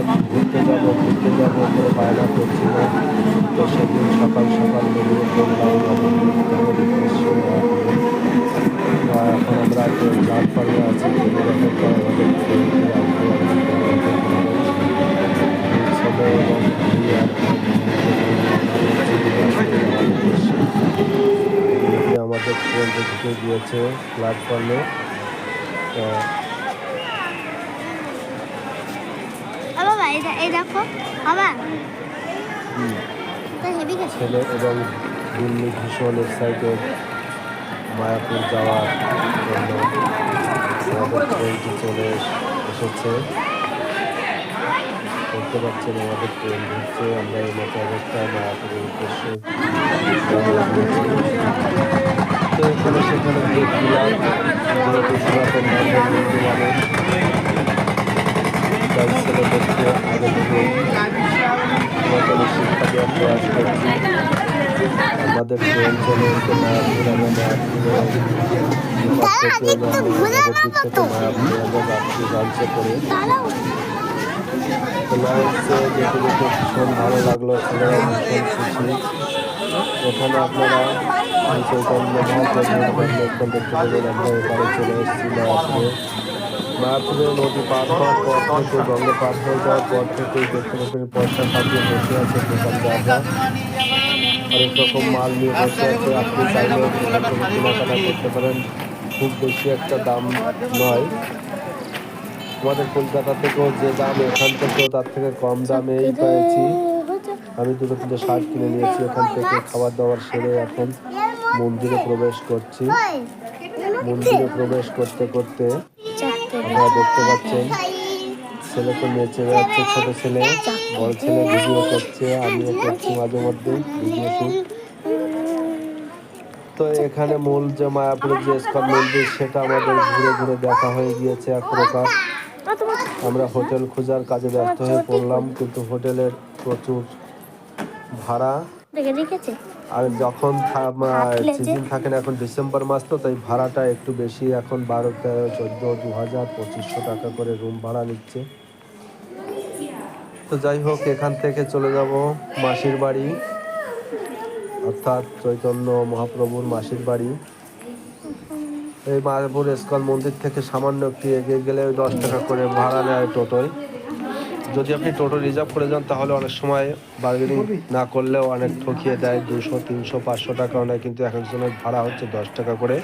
ঘুরতে যাব ঘুরতে যাব করে বায়না করছিল তো সেদিন সকাল সকাল বেরিয়ে পড়লাম এখন আমরা প্ল্যাটফর্মে আছি আমাদের ট্রেন ঢুকে গিয়েছে প্ল্যাটফর্মে ও এই দেখো বাবা ছেলে এবং দিল্লি ভীষণ এক্সাইটেড মায়াপুর যাওয়ার জন্য আমাদের ট্রেনটি চলে এস- এসেছে দেখতে পাচ্ছেন আমাদের ট্রেন ঢুকছে আমরা এই মতো অবস্থায় মায়াপুরের উদ্দেশ্যে। তো এখানে সেখানে দেখলাম যেহেতু সনাতন ধর্মের মানুষ তাই ছেলেদেরকে আগে থেকে শিক্ষা আমাদের করে লঞ্চে যেতে যেতে ভীষণ ভালো লাগল ছেলেরা ভীষণ এখানে আপনারা লোকজন দেখতে পাবেন আমরা চলে এসেছি মায়াপুরে মায়াপুরে নদী পার হওয়ার পর থেকে গঙ্গা পার হয়ে যাওয়ার পর দেখতে পাবেন পয়সা সাজিয়ে বসে আছে দোকানদাররা অনেক রকম মাল নিয়ে বসে আছে, আপনি থেকে কেনাকাটা করতে পারেন। খুব বেশি একটা দাম নয়। আমাদের কলকাতা থেকেও যে দাম এখান থেকেও তার থেকে কম দামেই পেয়েছি। আমি দুটো তিনটে শার্ট কিনে নিয়েছি, এখান থেকে খাবার দাবার সেরে এখন মন্দিরে প্রবেশ করছি। মন্দিরে প্রবেশ করতে করতে আপনারা দেখতে পাচ্ছেন ছেলে তো নেচে বেড়াচ্ছে ছোট ছেলে। বড় ছেলে ভিডিও করছে, আমিও করছি মাঝে মধ্যে ভিডিও শুট তো এখানে মূল যে মায়াপুরের যে ইস্কন মন্দির, সেটা আমাদের ঘুরে ঘুরে দেখা হয়ে গিয়েছে এক প্রকার আমরা হোটেল খোঁজার কাজে ব্যস্ত হয়ে পড়লাম, কিন্তু হোটেলের প্রচুর ভাড়া। দেখে দেখেছে? আর যখন সিজন থাকে না এখন ডিসেম্বর মাস তো তাই ভাড়াটা একটু বেশি এখন বারো তেরো চোদ্দ দু হাজার পঁচিশশো টাকা করে রুম ভাড়া নিচ্ছে। তো যাই হোক এখান থেকে চলে যাব মাসির বাড়ি অর্থাৎ চৈতন্য মহাপ্রভুর মাসির বাড়ি। এই মায়াপুর ইস্কন মন্দির থেকে সামান্য একটু এগিয়ে গেলে ওই দশ টাকা করে ভাড়া নেয় টোটোয়। যদি আপনি টোটো রিজার্ভ করে যান তাহলে অনেক সময় বার্গেনিং না করলেও অনেক ঠকিয়ে দেয়। দুশো তিনশো পাঁচশো টাকা নেয় কিন্তু এক একজনের ভাড়া হচ্ছে দশ টাকা করে।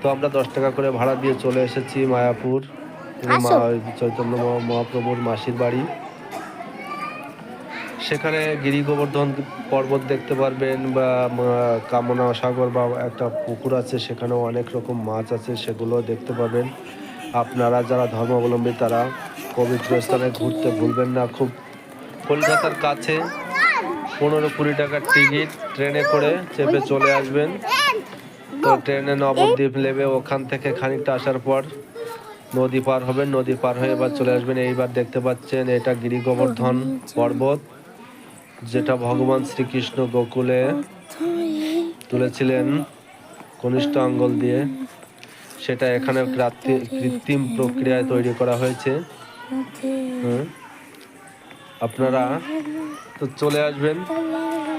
তো আমরা দশ টাকা করে ভাড়া দিয়ে চলে এসেছি মায়াপুর। মা চৈতন্য মহাপ্রভুর মাসির বাড়ি। সেখানে গিরি গোবর্ধন পর্বত দেখতে পারবেন বা কামনা সাগর বা একটা পুকুর আছে সেখানেও অনেক রকম মাছ আছে সেগুলো দেখতে পাবেন। আপনারা যারা ধর্মাবলম্বী তারা পবিত্র স্থানে ঘুরতে ভুলবেন না। খুব কলকাতার কাছে পনেরো কুড়ি টাকার টিকিট ট্রেনে করে চেপে চলে আসবেন। তো ট্রেনে নবদ্বীপ নেবে, ওখান থেকে খানিকটা আসার পর নদী পার হবেন, নদী পার হয়ে এবার চলে আসবেন। এইবার দেখতে পাচ্ছেন এটা গিরি গোবর্ধন পর্বত, যেটা ভগবান শ্রীকৃষ্ণ গোকুলে তুলেছিলেন কনিষ্ঠ আঙ্গল দিয়ে। সেটা এখানে কৃত্রিম প্রক্রিয়ায় তৈরি করা হয়েছে। আপনারা তো চলে আসবেন।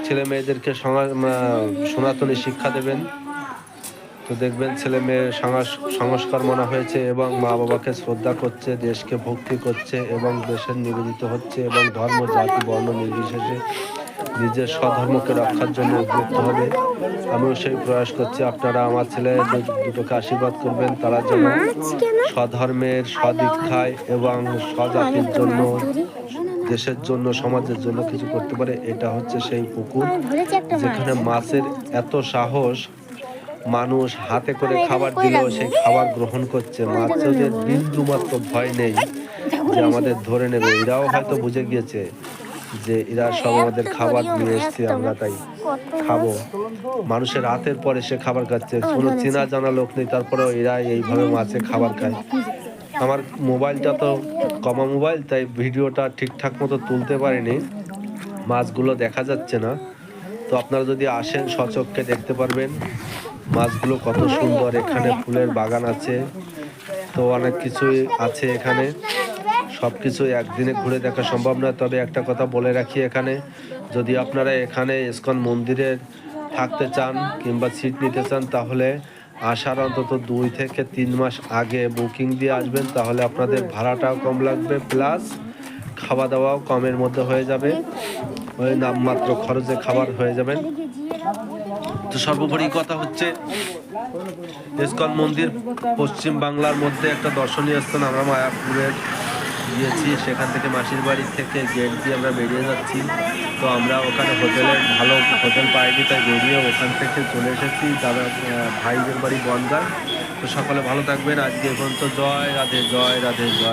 ছেলে মেয়েদেরকে সনাতনী শিক্ষা দেবেন। তো দেখবেন ছেলে সংস- সংস্কার মানা হয়েছে এবং মা বাবাকে শ্রদ্ধা করছে, দেশকে ভক্তি করছে এবং দেশের নিবেদিত হচ্ছে এবং ধর্ম, জাতি, বর্ণ নির্বিশেষে নিজের স্বধর্মকে রক্ষার জন্য উদ্যুক্ত হবে। আমিও সেই প্রয়াস করছি। আপনারা আমার ছেলে দুটোকে আশীর্বাদ করবেন। তারা যেন স্বধর্মের সদীক্ষায় এবং স্বজাতির জন্য, দেশের জন্য, সমাজের জন্য কিছু করতে পারে, এটা হচ্ছে সেই পুকুর। যেখানে মাছের এত সাহস, মানুষ হাতে করে খাবার দিলেও সেই খাবার গ্রহণ করছে। মাছের বিন্দু মাত্র ভয় নেই যে আমাদের ধরে নেবে। এরাও হয়তো বুঝে গিয়েছে। যে এরা সব আমাদের খাবার নিয়ে এসছে আমরা তাই খাব। মানুষের রাতের পরে সে খাবার খাচ্ছে কোনো চেনা জানা লোক নেই তারপরেও এরা এইভাবে মাছে খাবার খায়। আমার মোবাইলটা তো কমা মোবাইল তাই ভিডিওটা ঠিকঠাক মতো তুলতে পারিনি। মাছগুলো দেখা যাচ্ছে না। তো আপনারা যদি আসেন সচক্ষে দেখতে পারবেন মাছগুলো কত সুন্দর। এখানে ফুলের বাগান আছে। তো অনেক কিছুই আছে এখানে। সব কিছু একদিনে ঘুরে দেখা সম্ভব নয়। তবে একটা কথা বলে রাখি এখানে, যদি আপনারা এখানে ইস্কন মন্দিরে থাকতে চান কিংবা সিট নিতে চান, তাহলে আসার অন্তত দুই থেকে তিন মাস আগে বুকিং দিয়ে আসবেন, তাহলে আপনাদের ভাড়াটাও কম লাগবে, প্লাস খাওয়া দাওয়াও কমের মধ্যে হয়ে যাবে। ওই নামমাত্র খরচে খাবার হয়ে যাবেন তো সর্বোপরি কথা হচ্ছে, ইস্কন মন্দির পশ্চিম বাংলার মধ্যে একটা দর্শনীয় স্থান, আমরা মায়াপুরের গিয়েছি, সেখান থেকে মাসির বাড়ি থেকে গেট দিয়ে আমরা বেরিয়ে যাচ্ছি। তো আমরা ওখানে হোটেলে ভালো হোটেল পাইনি, তাই বেরিয়ে ওখান থেকে চলে এসেছি। দাদা ভাইদের বাড়ি বনগাঁ। তো সকলে ভালো থাকবেন। আজকে এখন তো জয়, রাধে জয় রাধে জয়।